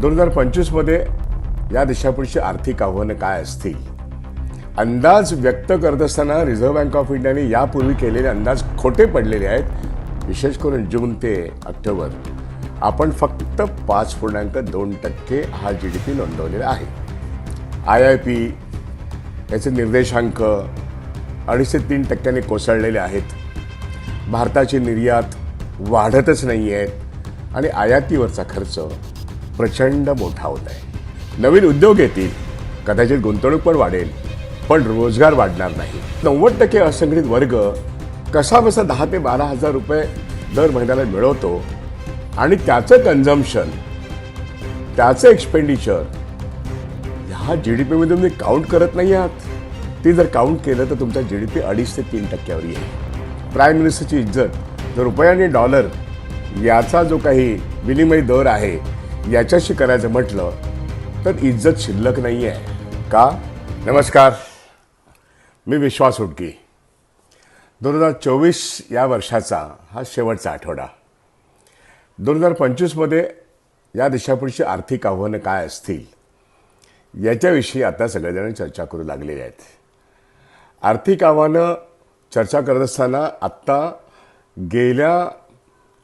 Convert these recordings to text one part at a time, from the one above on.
दोन हजार पंचवीसमध्ये या देशापुढची आर्थिक आव्हानं काय असतील? अंदाज व्यक्त करत असताना रिझर्व्ह बँक ऑफ इंडियाने यापूर्वी केलेले अंदाज खोटे पडलेले आहेत. विशेष करून जून ते ऑक्टोबर. आपण फक्त पाच पूर्णांक दोन टक्के हा जी डी पी नोंदवलेला आहे. आय आय पी याचे निर्देशांक अडीच ते तीन टक्क्यांनी कोसळलेले आहेत. भारताची निर्यात वाढतच नाही आहेत आणि आयातीवरचा खर्च प्रचंड मोठा होत आहे. नवीन उद्योग येतील कदाचित गुंतवणूक पण वाढेल पण रोजगार वाढणार नाही. नव्वद टक्के असंघटित वर्ग कसा बसा दहा ते बारा हजार रुपये दर महिन्याला मिळवतो आणि त्याचं कन्झम्पशन त्याचं एक्सपेंडिचर ह्या जी डी पीमध्ये तुम्ही काउंट करत नाही आहात. ते जर काउंट केलं तर तुमचा जी डी पी अडीच ते तीन टक्क्यावर येईल. प्राईम मिनिस्टरची इज्जत जर रुपया आणि डॉलर याचा जो काही विनिमय दर आहे याच्याशी करायचं म्हटलं तर इज्जत शिल्लक नाही आहे का? नमस्कार. मी विश्वास उडकी. दोन हजार चोवीस या वर्षाचा हा शेवटचा आठवडा. दोन हजार पंचवीसमध्ये या देशापुढची आर्थिक आव्हानं काय असतील याच्याविषयी आता सगळेजण चर्चा करू लागलेले आहेत. आर्थिक आव्हानं चर्चा करत असताना आत्ता गेल्या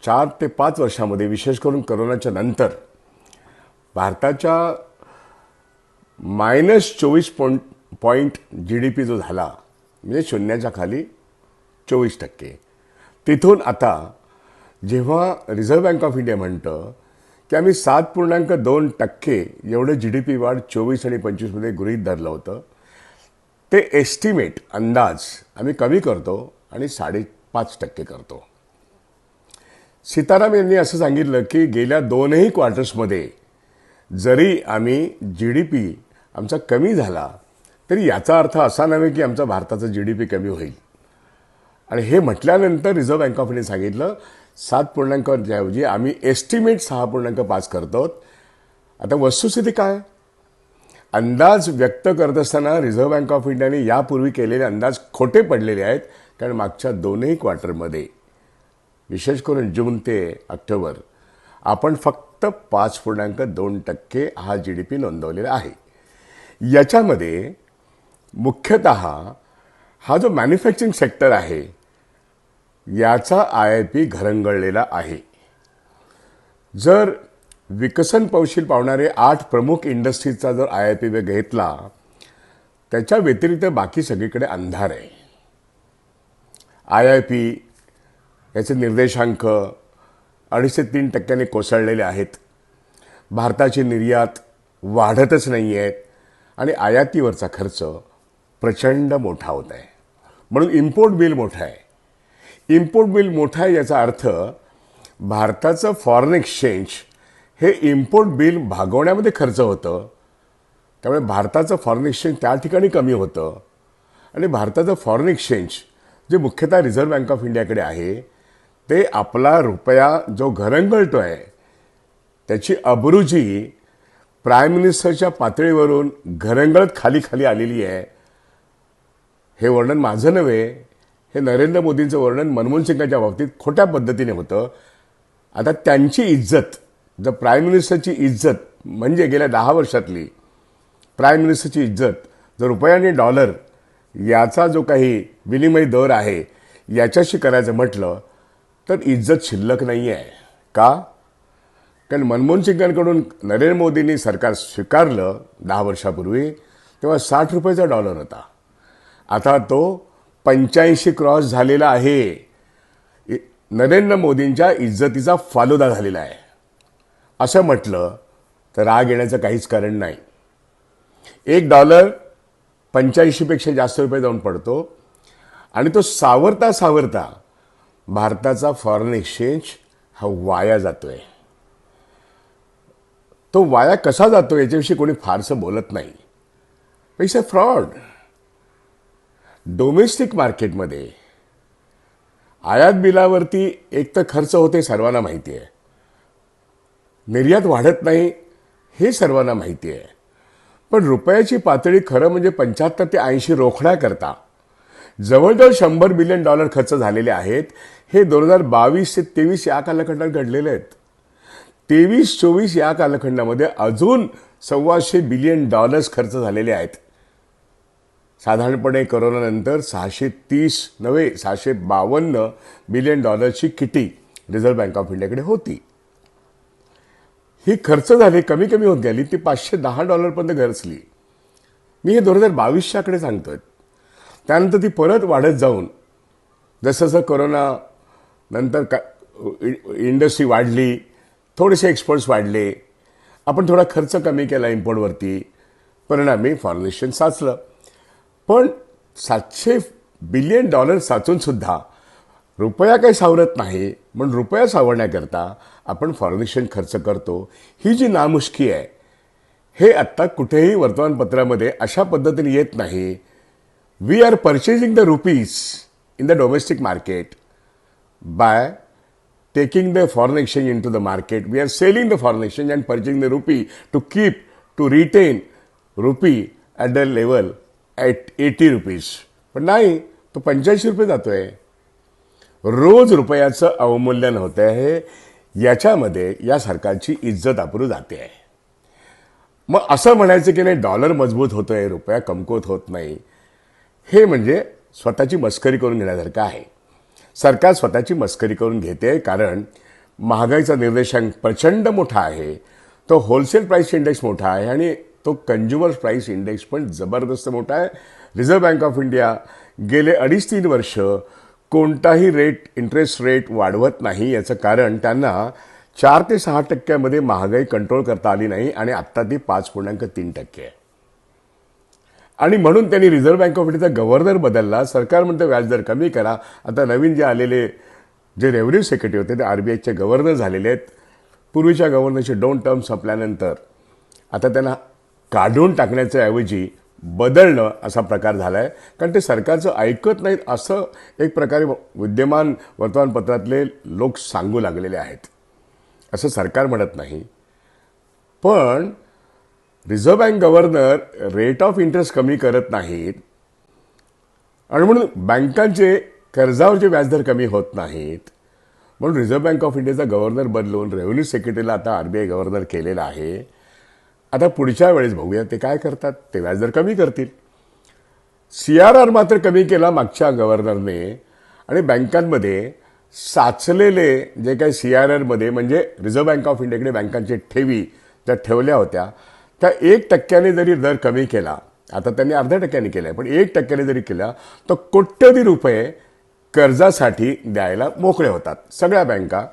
चार ते पाच वर्षामध्ये विशेष करून करोनाच्या नंतर भारताच्या मायनस चोवीस point point G D P जो झाला म्हणजे शून्याच्या खाली चोवीस टक्के. तिथून आता जेव्हा रिझर्व्ह बँक ऑफ इंडिया म्हणतं की आम्ही सात पूर्णांक दोन टक्के एवढं जी डी पी वाढ चोवीस आणि पंचवीसमध्ये गृहीत धरलं होतं ते एस्टिमेट अंदाज आम्ही कमी करतो आणि साडेपाच टक्के करतो. सीताराम यांनी असं सांगितलं की गेल्या दोनही क्वार्टर्समध्ये जरी आम्ही जी डी पी आमचा कमी झाला तरी याचा अर्थ असा नव्हे की आमचा भारताचा जी डी पी कमी होईल. आणि हे म्हटल्यानंतर रिझर्व्ह बँक ऑफ इंडिया सांगितलं सात पूर्णांकाऐवजी आम्ही एस्टिमेट सहा पूर्णांक पाच करतो. आता वस्तुस्थिती काय? अंदाज व्यक्त करत असताना रिझर्व्ह बँक ऑफ इंडियाने यापूर्वी केलेले अंदाज खोटे पडलेले आहेत कारण मागच्या दोनही क्वार्टरमध्ये विशेष करून जून ते ऑक्टोबर आपण फक्त पाच पूर्णांक दोन टक्के हा जी डी पी नोंदवलेला आहे. याच्यामध्ये मुख्यत हा जो मॅन्युफॅक्चरिंग सेक्टर आहे याचा आय आय पी घरंगळलेला आहे. जर विकसन पौशील पावणारे आठ प्रमुख इंडस्ट्रीजचा जर आय आय पी घेतला त्याच्या व्यतिरिक्त बाकी सगळीकडे अंधार आहे. आय आय पी याचे निर्देशांक अडीच ते तीन टक्क्यांनी कोसळलेले आहेत. भारताची निर्यात वाढतच नाही आहेत आणि आयातीवरचा खर्च प्रचंड मोठा होत आहे. म्हणून इम्पोर्ट बिल मोठं आहे. इम्पोर्ट बिल मोठं आहे याचा अर्थ भारताचं फॉरेन एक्सचेंज हे इम्पोर्ट बिल भागवण्यामध्ये खर्च होतं. त्यामुळे भारताचं फॉरेन एक्सचेंज त्या ठिकाणी कमी होतं. आणि भारताचं फॉरेन एक्सचेंज जे मुख्यतः रिझर्व्ह बँक ऑफ इंडियाकडे आहे ते आपला रुपया जो घरंगळतो आहे त्याची अब्रुजी प्राईम मिनिस्टरच्या पातळीवरून घरंगळत खाली खाली आलेली आहे. हे वर्णन माझं नव्हे हे नरेंद्र मोदींचं वर्णन मनमोहन सिंगाच्या बाबतीत खोट्या पद्धतीने होतं. आता त्यांची इज्जत जर प्राईम मिनिस्टरची इज्जत म्हणजे गेल्या दहा वर्षातली प्राईम मिनिस्टरची इज्जत जर रुपया आणि डॉलर याचा जो काही विनिमय दर आहे याच्याशी करायचं म्हटलं तर इज्जत शिल्लक नाही आहे का? कारण मनमोहन सिंगांकडून नरेंद्र मोदींनी सरकार स्वीकारलं दहा वर्षापूर्वी तेव्हा साठ रुपयाचा डॉलर होता. आता तो पंच्याऐंशी क्रॉस झालेला आहे. नरेंद्र मोदींच्या इज्जतीचा फालुदा झालेला आहे. असं म्हटलं तर राग येण्याचं काहीच कारण नाही. एक डॉलर पंच्याऐंशीपेक्षा जास्त रुपये जाऊन पडतो आणि तो सावरता सावरता भारताचा फॉरेन एक्सचेंज हा वाया जातोय. तो वाया कसा जातो याच्याविषयी कोणी फारसं बोलत नाही. पैसे फ्रॉड डोमेस्टिक मार्केटमध्ये आयात बिलावरती एक तर खर्च होते सर्वांना माहिती आहे निर्यात वाढत नाही हे सर्वांना माहिती आहे पण रुपयाची पातळी खरं म्हणजे पंच्याहत्तर ते ऐंशी रोखण्याकरता जवळजवळ शंभर बिलियन डॉलर खर्च झालेले आहेत. हे दोन हजार बावीस ते तेवीस या कालखंडात घडलेले आहेत. तेवीस चोवीस या कालखंडामध्ये अजून सव्वाशे बिलियन डॉलर्स खर्च झालेले आहेत. साधारणपणे करोनानंतर सहाशे तीस नव्हे सहाशे बावन्न बिलियन डॉलरची किटी रिझर्व्ह बँक ऑफ इंडियाकडे होती. ही खर्च झाली कमी कमी होत गेली ती पाचशे दहा डॉलरपर्यंत घरचली मी हे दोन हजार बावीसच्याकडे सांगतोय. त्यानंतर ती परत वाढत जाऊन जसं जसं कोरोना नंतर का इंडस्ट्री वाढली थोडेसे एक्सपोर्ट्स वाढले आपण थोडा खर्च कमी केला इम्पोर्टवरती परिणामी फॉरेन साचलं. पण सातशे बिलियन डॉलर साचूनसुद्धा रुपया काही सावरत नाही म्हणून रुपया सावरण्याकरता आपण फॉरेन खर्च करतो. ही जी नामुष्की आहे हे आत्ता कुठेही वर्तमानपत्रामध्ये अशा पद्धतीने येत नाही we are purchasing the rupees in the domestic market by taking the foreign exchange into the market. We are selling the foreign exchange and purchasing the rupee to keep, to retain rupee at the level at 80 rupees. पण नाही तो पंच्याऐंशी रुपये जातोय रोज रुपयाचं अवमूल्यन होत आहे याच्यामध्ये या सरकारची इज्जत अपुरू जाते आहे मग असं म्हणायचं की नाही डॉलर मजबूत होतोय रुपया कमकुवत होत नाही हे म्हणजे स्वतःची मस्करी करून घेण्यासारखं आहे. सरकार स्वतःची मस्करी करून घेते कारण महागाईचा निर्देशांक प्रचंड मोठा आहे. तो होलसेल प्राईस इंडेक्स मोठा आहे आणि तो कंज्युमर प्राईस इंडेक्स पण जबरदस्त मोठा आहे. रिझर्व्ह बँक ऑफ इंडिया गेले अडीच तीन वर्ष कोणताही रेट इंटरेस्ट रेट वाढवत नाही. याचं कारण त्यांना चार ते सहा टक्क्यामध्ये महागाई कंट्रोल करता आली नाही आणि आत्ता ती पाच पूर्णांक तीन टक्के आहे. आणि म्हणून त्यांनी रिझर्व्ह बँक ऑफ इंडियाचा गव्हर्नर बदलला. सरकार म्हणतं व्याजदर कमी करा. आता नवीन जे आलेले जे रेव्हन्यू सेक्रेटरी होते ते आरबीआयचे गव्हर्नर झालेले आहेत. पूर्वीच्या गव्हर्नरचे दोन टर्म संपल्यानंतर आता त्यांना काढून टाकण्याच्या ऐवजी बदलणं असा प्रकार झाला आहे कारण ते सरकारचं ऐकत नाहीत असं एक प्रकारे विद्यमान वर्तमानपत्रातले लोक सांगू लागलेले आहेत. असं सरकार म्हणत नाही. पण reserve bank governor rate of interest कमी करत नाहीत. आणि म्हणून बँकांचे कर्जावरचे व्याजदर कमी होत नाहीत. म्हणून रिझर्व्ह बँक ऑफ इंडियाचा गव्हर्नर बदलून रेव्हेन्यू सेक्रेटरीला आता आरबीआय गव्हर्नर केलेला आहे. आता पुढच्या वेळेस बघूया ते काय करतात. ते व्याजदर कमी करतील. सी आर आर मात्र कमी केला मागच्या गव्हर्नरने आणि बँकांमध्ये साचलेले जे काही सी आर आरमध्ये म्हणजे रिझर्व्ह बँक ऑफ इंडियाकडे बँकांचे ठेवी त्या ठेवल्या होत्या त्या एक टक्क्याने जरी दर कमी केला आता त्यांनी अर्ध्या टक्क्याने केला आहे पण एक टक्क्याने जरी केला तर कोट्यवधी रुपये कर्जासाठी द्यायला मोकळे होतात. सगळ्या बँका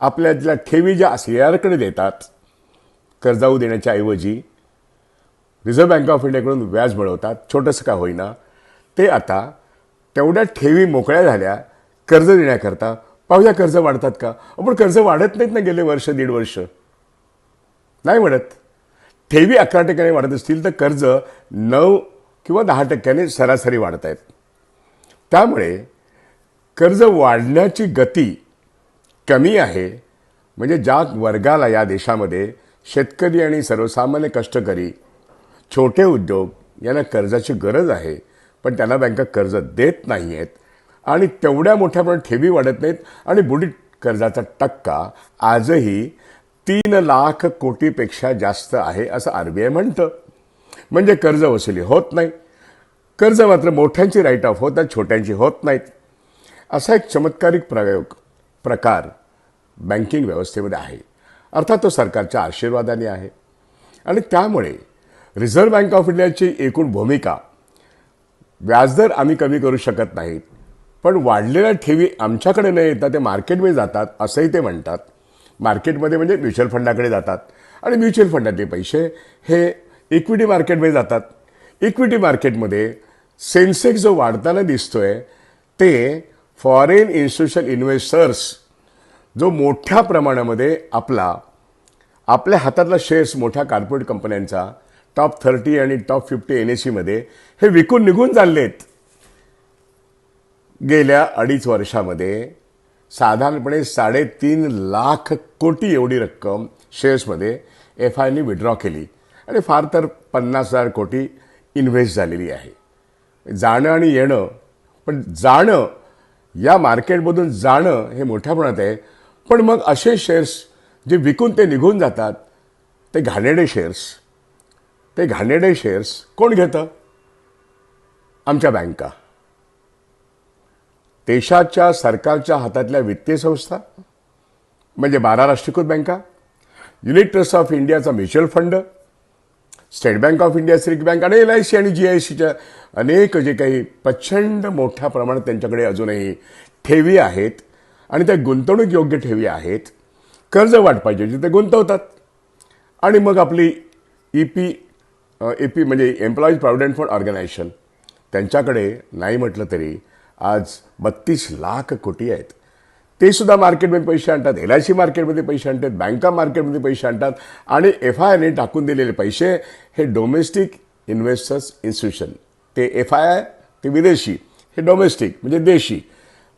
आपल्या ज्या ठेवी ज्या सी आरकडे देतात कर्जाऊ देण्याच्या ऐवजी रिझर्व्ह बँक ऑफ इंडियाकडून व्याज मिळवतात. छोटंसं का होईना ते आता तेवढ्या ठेवी मोकळ्या झाल्या कर्ज देण्याकरता. पाहूया कर्ज वाढतात का? पण कर्ज वाढत नाहीत ना गेले वर्ष दीड वर्ष. नाही वाढत. ठेवी अकरा टक्क्याने वाढत असतील तर कर्ज नऊ किंवा दहा टक्क्याने सरासरी वाढत आहेत. त्यामुळे कर्ज वाढण्याची गती कमी आहे. म्हणजे ज्या वर्गाला या देशामध्ये शेतकरी आणि सर्वसामान्य कष्टकरी छोटे उद्योग यांना कर्जाची गरज आहे पण त्यांना बँका कर्ज देत नाही आहेत आणि तेवढ्या मोठ्या प्रमाणात ठेवी वाढत नाहीत आणि बुडीत कर्जाचा टक्का आजही तीन लाख कोटीपेक्षा जास्त आहे असं आरबीआय म्हणतं. म्हणजे कर्ज वसुली होत नाही. कर्ज मात्र मोठ्यांची राईट ऑफ होतात छोट्यांची होत नाहीत. असा एक चमत्कारिक प्रयोग प्रकार बँकिंग व्यवस्थेमध्ये आहे. अर्थात तो सरकारच्या आशीर्वादाने आहे. आणि त्यामुळे रिझर्व्ह बँक ऑफ इंडियाची एकूण भूमिका व्याजदर आम्ही कमी करू शकत नाहीत. पण वाढलेल्या ठेवी आमच्याकडे न येता ते मार्केटमध्ये जातात असंही ते म्हणतात. मार्केटमध्ये म्हणजे म्युच्युअल फंडाकडे जातात. आणि म्युच्युअल फंडातले पैसे हे इक्विटी मार्केटमध्ये जातात. इक्विटी मार्केटमध्ये सेन्सेक्स जो वाढताना दिसतोय ते फॉरेन इन्स्टिट्यूशन इन्व्हेस्टर्स जो मोठ्या प्रमाणामध्ये आपला आपल्या हातातला शेअर्स मोठ्या कॉर्पोरेट कंपन्यांचा टॉप थर्टी आणि टॉप फिफ्टी एन एस सीमध्ये हे विकून निघून चाललेत. गेल्या अडीच वर्षामध्ये साधारणपणे साडेतीन लाख कोटी एवढी रक्कम शेअर्समध्ये एफ आयने विड्रॉ केली. आणि फार तर पन्नास हजार कोटी इन्व्हेस्ट झालेली आहे. जाणं आणि येणं पण जाणं या मार्केटमधून जाणं हे मोठ्या प्रमाणात आहे. पण मग असे शेअर्स जे विकून ते निघून जातात ते घाणेडे शेअर्स ते घाणेडे शेअर्स कोण घेतं? आमच्या बँका देशाच्या सरकारच्या हातातल्या वित्तीय संस्था म्हणजे बारा राष्ट्रीयकृत बँका युनिट ट्रस्ट ऑफ इंडियाचा mutual fund state bank of India सिरिक bank आणि एल आय सी आणि जी आय सीच्या अनेक जे काही प्रचंड मोठ्या प्रमाणात त्यांच्याकडे अजूनही ठेवी आहेत आणि त्या गुंतवणूक योग्य ठेवी आहेत कर्ज वाटपाचे जे ते गुंतवतात. आणि मग आपली ई पी ए पी म्हणजे एम्प्लॉईज प्रॉव्हिडंट फंड ऑर्गनायझेशन त्यांच्याकडे नाही म्हटलं तरी आज बत्तीस लाख कोटी आहेत. ते सुद्धा मार्केटमध्ये पैसे आणतात. एल आय सी मार्केटमध्ये पैसे आणतात. बँका मार्केटमध्ये पैसे आणतात. आणि एफ आय आयने टाकून दिलेले पैसे हे डोमेस्टिक इन्व्हेस्टर्स इन्स्टिट्यूशन. ते एफ आय आय ते विदेशी हे डोमेस्टिक म्हणजे देशी.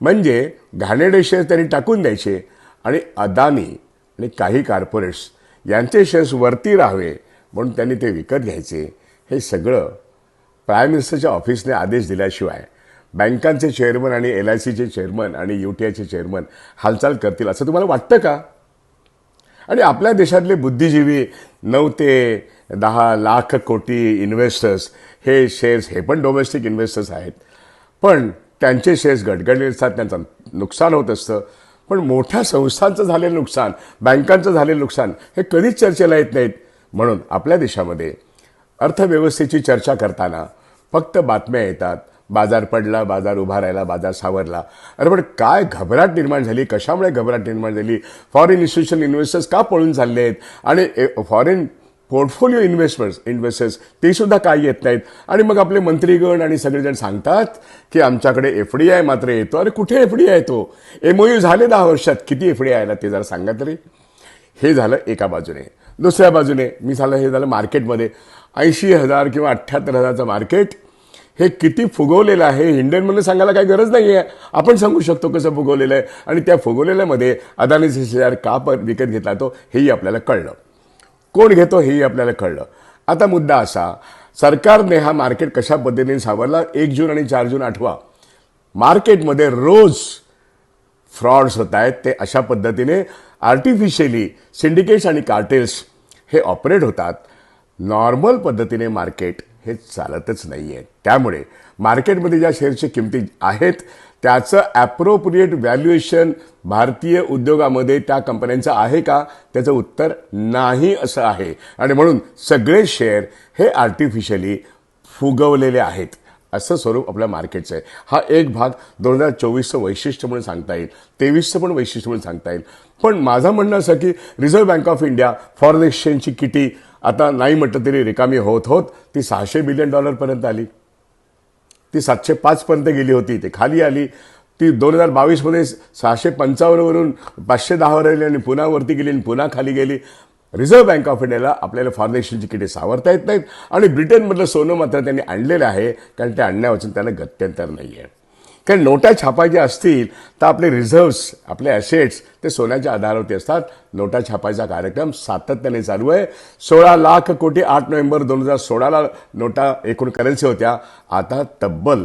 म्हणजे घाणेडे शेअर्स त्यांनी टाकून द्यायचे आणि अदानी आणि काही कॉर्पोरेट्स यांचे शेअर्स वरती राहावे म्हणून त्यांनी ते विकत घ्यायचे. हे सगळं प्राईम मिनिस्टरच्या ऑफिसने आदेश दिल्याशिवाय बँकांचे चेअरमन आणि एल आय सीचे चेअरमन आणि यू टी आयचे चेअरमन हालचाल करतील असं तुम्हाला वाटतं का? आणि आपल्या देशातले बुद्धिजीवी नऊ ते दहा लाख कोटी इन्व्हेस्टर्स हे शेअर्स हे पण डोमेस्टिक इन्व्हेस्टर्स आहेत. पण त्यांचे शेअर्स गडगडले असतात त्यांचं नुकसान होत असतं. पण मोठ्या संस्थांचं झालेलं नुकसान बँकांचं झालेलं नुकसान हे कधीच चर्चेला येत नाहीत. म्हणून आपल्या देशामध्ये अर्थव्यवस्थेची चर्चा करताना फक्त बातम्या येतात बाजार पडला बाजार उभा राहिला बाजार सावरला. अरे पण काय घबराट निर्माण झाली? कशामुळे घबराट निर्माण झाली? फॉरेन इन्स्टिट्यूशन इन्व्हेस्टर्स का पळून चालले आहेत आणि फॉरेन पोर्टफोलिओ इन्व्हेस्टर्स इन्व्हेस्टर्स ते सुद्धा काय येत नाहीत? आणि मग आपले मंत्रीगण आणि सगळेजण सांगतात की आमच्याकडे एफ डी आय मात्र येतो. अरे कुठे एफ डी आय येतो एमओयू झाले दहा वर्षात. किती एफ डी आयला ते जरा सांगा तरी. हे झालं एका बाजूने. दुसऱ्या बाजूने मी झालं हे झालं मार्केटमध्ये. ऐंशी हजार किंवा अठ्ठ्याहत्तर हजारचं मार्केट हे किती फुगवलेलं आहे? हिंडनमधून सांगायला काही गरज नाही आहे आपण सांगू शकतो कसं फुगवलेलं आहे. आणि त्या फुगवलेल्यामध्ये अदानीचे शेअर का प विकत घेतला तो हेही आपल्याला कळलं. कोण घेतो हेही आपल्याला कळलं. आता मुद्दा असा सरकारने हा मार्केट कशा पद्धतीने सावरला? एक जून आणि चार जून आठवा. मार्केटमध्ये रोज फ्रॉड्स होत आहेत. ते अशा पद्धतीने आर्टिफिशियली सिंडिकेट्स आणि कार्टेल्स हे ऑपरेट होतात. नॉर्मल पद्धतीने मार्केट हे चालतच नाही आहे त्यामुळे मार्केटमध्ये ज्या शेअरच्या किमती आहेत त्याचं ॲप्रोप्रिएट व्हॅल्युएशन भारतीय उद्योगामध्ये त्या कंपन्यांचं आहे का? त्याचं उत्तर नाही असं आहे. आणि म्हणून सगळे शेअर हे आर्टिफिशियली फुगवलेले आहेत. असं स्वरूप आपल्या मार्केटचं आहे. हा एक भाग दोन हजार चोवीसचं वैशिष्ट्य म्हणून सांगता येईल. तेवीसचं पण वैशिष्ट्य म्हणून सांगता येईल. पण माझं म्हणणं असं की reserve bank of India foreign एक्सचेंजची kitty आता नाही म्हटलं तरी रिकामी होत होत ती सहाशे बिलियन डॉलरपर्यंत आली. ती सातशे पाचपर्यंत गेली होती. ती खाली आली. ती दोन हजार बावीसमध्ये सहाशे पंचावन्नवरून पाचशे दहावर आली आणि पुन्हा वरती गेली आणि पुन्हा खाली गेली. रिझर्व्ह बँक ऑफ इंडियाला आपल्याला फॉरेन एक्सचेंजची किटे सावरता येत नाहीत. आणि ब्रिटनमधलं सोनं मात्र त्यांनी आणलेलं आहे. कारण ते आणण्यावाचून त्यांना गत्यंतर नाही आहे कारण नोटा छापायच्या असतील तर आपले रिझर्व्स आपले ॲसेट्स ते सोन्याच्या आधारावरती असतात. नोटा छापायचा कार्यक्रम सातत्याने चालू आहे. सोळा लाख कोटी आठ नोव्हेंबर दोन हजार सोळाला नोटा एकूण करन्सी होत्या. आता तब्बल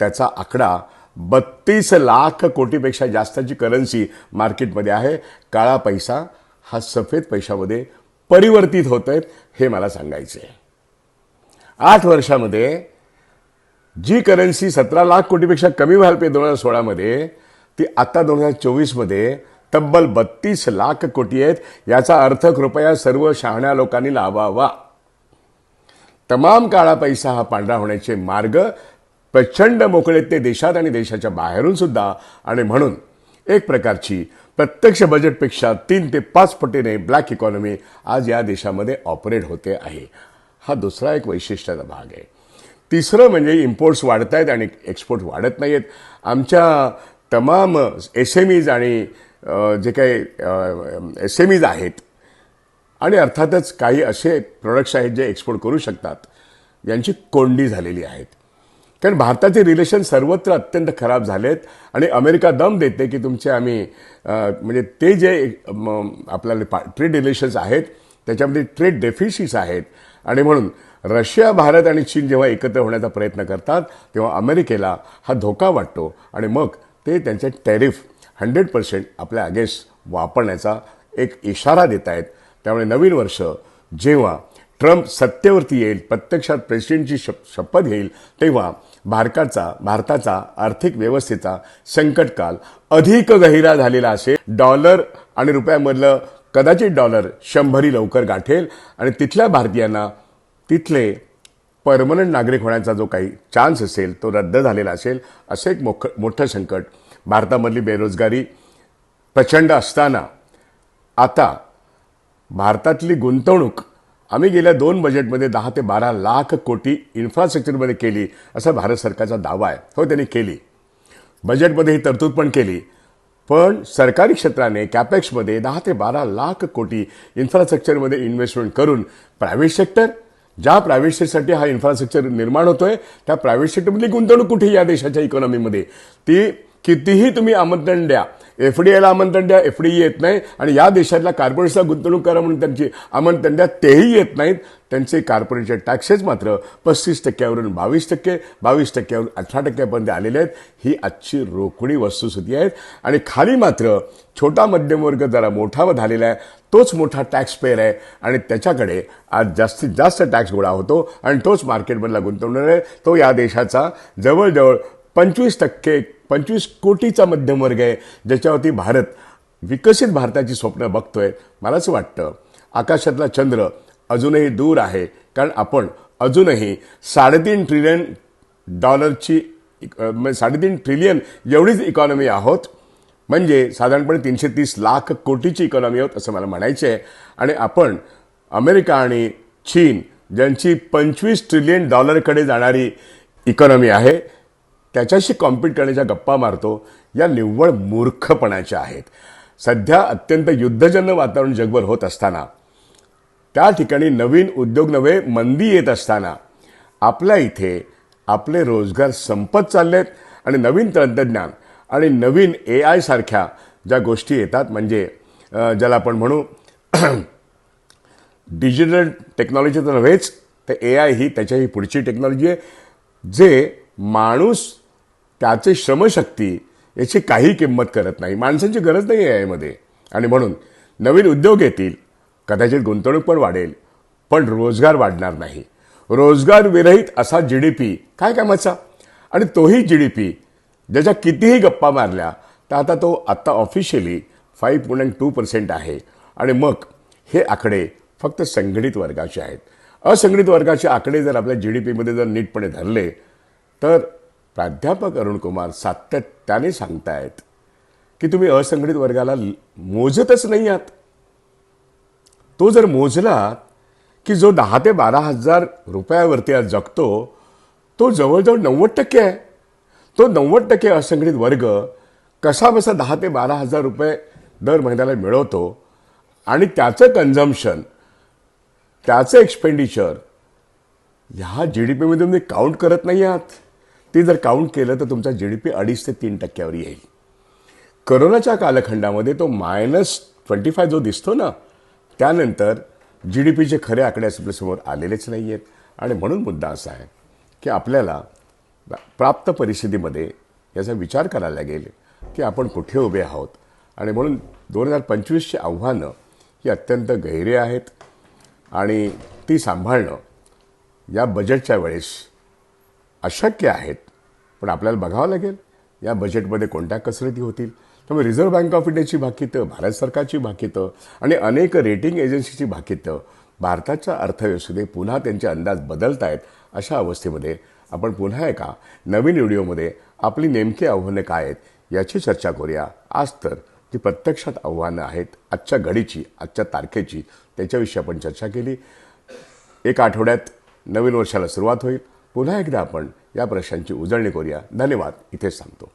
त्याचा आकडा बत्तीस लाख कोटीपेक्षा जास्तची करन्सी मार्केटमध्ये आहे. काळा पैसा हा सफेद पैशामध्ये परिवर्तित होत आहेत हे मला सांगायचं आहे आठ वर्षामध्ये जी करन्सी सतरा लाख कोटीपेक्षा कमी व्हायला पाहिजे दोन हजार सोळामध्ये ती आता दोन हजार चोवीसमध्ये तब्बल बत्तीस लाख कोटी आहेत. याचा अर्थ कृपया सर्व शहाण्या लोकांनी लावावा. तमाम काळा पैसा हा पांढरा होण्याचे मार्ग प्रचंड मोकळेत ते देशात आणि देशाच्या बाहेरून सुद्धा. आणि म्हणून एक प्रकारची प्रत्यक्ष बजेटपेक्षा तीन ते पाच पटीने ब्लॅक इकॉनॉमी आज या देशामध्ये ऑपरेट होते आहे. हा दुसरा एक वैशिष्ट्याचा भाग आहे. तिसरं म्हणजे इम्पोर्ट्स वाढत आहेत आणि एक्सपोर्ट वाढत नाही आहेत आमच्या तमाम एस एम ईज आणि जे काही एस एम ईज आहेत आणि अर्थातच काही असे प्रोडक्ट्स आहेत जे एक्सपोर्ट करू शकतात यांची कोंडी झालेली आहेत. कारण भारताचे रिलेशन सर्वत्र अत्यंत खराब झाले आहेत आणि अमेरिका दम देते की तुमचे आम्ही म्हणजे ते जे आपल्याला आपल्याला ट्रेड रिलेशन्स आहेत त्याच्यामध्ये ट्रेड डेफिसिट्स आहेत. आणि म्हणून रशिया भारत आणि चीन जेव्हा एकत्र होण्याचा प्रयत्न करतात तेव्हा अमेरिकेला हा धोका वाटतो आणि मग ते त्यांचे टॅरिफ हंड्रेड पर्सेंट आपल्या अगेन्स्ट वापरण्याचा एक इशारा देत आहेत. त्यामुळे नवीन वर्ष जेव्हा ट्रम्प सत्तेवरती येईल प्रत्यक्षात प्रेसिडेंटची शप शपथ घेईल तेव्हा भारताचा भारताचा आर्थिक व्यवस्थेचा संकटकाल अधिक गहिरा झालेला असेल. डॉलर आणि रुपयामधलं कदाचित डॉलर शंभरी लवकर गाठेल आणि तिथल्या भारतीयांना तिथले परमनंट नागरिक होण्याचा जो काही चान्स असेल तो रद्द झालेला असेल असं एक मोख मोठं संकट. भारतामधली बेरोजगारी प्रचंड असताना आता भारतातली गुंतवणूक आम्ही गेल्या दोन बजेटमध्ये दहा ते बारा लाख कोटी इन्फ्रास्ट्रक्चरमध्ये केली असा भारत सरकारचा दावा आहे. हो त्यांनी केली. बजेटमध्ये ही तरतूद पण केली. पण सरकारी क्षेत्राने कॅपेक्समध्ये दहा ते बारा लाख कोटी इन्फ्रास्ट्रक्चरमध्ये इन्व्हेस्टमेंट करून प्रायव्हेट सेक्टर ज्या प्रायव्हेट सेक्टरसाठी हा इन्फ्रास्ट्रक्चर निर्माण होतोय त्या प्रायव्हेट सेक्टरमधली गुंतवणूक कुठे या देशाच्या इकॉनॉमीमध्ये ती कितीही तुम्ही आमंत्रण द्या. एफ डी आयला आमंत्रण द्या एफ डी येत नाही. आणि या देशातल्या कॉर्पोरेट्सला गुंतवणूक करा म्हणून त्यांची आमंत्रण द्या तेही येत नाहीत. त्यांचे कॉर्पोरेटचे टॅक्सेस मात्र पस्तीस टक्क्यावरून बावीस टक्के बावीस टक्क्यावरून अठरा टक्क्यापर्यंत आलेले आहेत. ही आजची रोकडी वस्तुस्थिती आहेत आणि खाली मात्र छोटा मध्यम वर्ग जरा मोठा झालेला आहे. तोच मोठा टॅक्स पेअर आहे. आणि त्याच्याकडे आज जास्तीत जास्त टॅक्स गोळा होतो. आणि तोच मार्केटमधला गुंतवणार आहे. तो या देशाचा जवळजवळ पंचवीस टक्के पंचवीस कोटीचा मध्यम वर्ग आहे ज्याच्यावरती भारत विकसित भारताची स्वप्न बघतोय. मला असं वाटतं आकाशातला चंद्र अजूनही दूर आहे कारण आपण अजूनही साडेतीन ट्रिलियन डॉलरची इक- म्हणजे साडेतीन ट्रिलियन एवढीच इकॉनॉमी आहोत. म्हणजे साधारणपणे तीनशे तीस लाख कोटीची इकॉनॉमी आहोत असं मला म्हणायचं आहे आणि आपण अमेरिका आणि चीन ज्यांची पंचवीस ट्रिलियन डॉलरकडे जाणारी इकॉनॉमी आहे त्याच्याशी कॉम्पीट करण्याच्या गप्पा मारतो या निव्वळ मूर्खपणाच्या आहेत. सध्या अत्यंत युद्धजन्य वातावरण जगभर होत असताना त्या ठिकाणी नवीन उद्योग नवे मंदी येत असताना आपल्या इथे आपले रोजगार संपत चाललेत आणि नवीन तंत्रज्ञान आणि नवीन ए आय सारख्या ज्या गोष्टी येतात म्हणजे ज्याला आपण म्हणू डिजिटल टेक्नॉलॉजी तर नव्हेच तर ए आय ही त्याच्याही पुढची टेक्नॉलॉजी आहे जे माणूस त्याचे श्रमशक्ती याची काही किंमत करत नाही. माणसांची गरज नाही आहे यामध्ये. आणि म्हणून नवीन उद्योग येतील कदाचित गुंतवणूक पण वाढेल पण रोजगार वाढणार नाही. रोजगार विरहित असा जी डी पी काय कामाचा? आणि तोही जी डी पी ज्याच्या कितीही गप्पा मारल्या तर आता तो आत्ता officially five point two percent आहे. आणि मग हे आकडे फक्त संघटित वर्गाचे आहेत. असंघटित वर्गाचे आकडे जर आपल्या जी डी पीमध्ये जर नीटपणे धरले तर प्राध्यापक अरुणकुमार सातत्याने सांगतायत की तुम्ही असंघटित वर्गाला मोजतच नाही आहात तो जर मोजला की जो दहा ते बारा हजार रुपयावरती आज जगतो तो जवळजवळ नव्वद टक्के आहे. तो नव्वद टक्के असंघटित वर्ग कसा बसा दहा ते बारा हजार रुपये दर महिन्याला मिळवतो आणि त्याचं कन्झम्पशन त्याचं एक्सपेंडिचर ह्या जी डी पीमध्ये तुम्ही काउंट करत नाही आहात ते जर काउंट केलं तर तुमचा जी डी पी अडीच ते तीन टक्क्यावर येईल. करोनाच्या कालखंडामध्ये तो मायनस ट्वेंटी फाय जो दिसतो ना त्यानंतर जी डी पीचे खरे आकडे आपल्यासमोर आलेलेच नाही आहेत आणि म्हणून मुद्दा असा आहे की आपल्याला प्राप्त परिस्थितीमध्ये याचा विचार करायला लागेल की आपण कुठे उभे आहोत. आणि म्हणून दोन हजार पंचवीसची आव्हानं ही अत्यंत गहिरे आहेत. आणि ती सांभाळणं या बजेटच्या वेळेस अशक्य आहेत. पण आपल्याला बघावं लागेल या बजेटमध्ये कोणत्या कसरती होतील. त्यामुळे रिझर्व्ह बँक ऑफ इंडियाची भाकितं भारत सरकारची भाकितं आणि अनेक रेटिंग एजन्सीची भाकितं भारताच्या अर्थव्यवस्थेत पुन्हा त्यांचे अंदाज बदलत आहेत अशा अवस्थेमध्ये आपण पुन्हा एका नवीन व्हिडिओमध्ये आपली नेमकी आव्हानं काय आहेत याची चर्चा करूया. आज तर जी प्रत्यक्षात आव्हानं आहेत आजच्या घडीची आजच्या तारखेची त्याच्याविषयी आपण चर्चा केली. एक आठवड्यात नवीन वर्षाला सुरुवात होईल. पुन्हा एकदा आपण या प्रश्नांची उजळणी करूया. धन्यवाद. इथेच सांगतो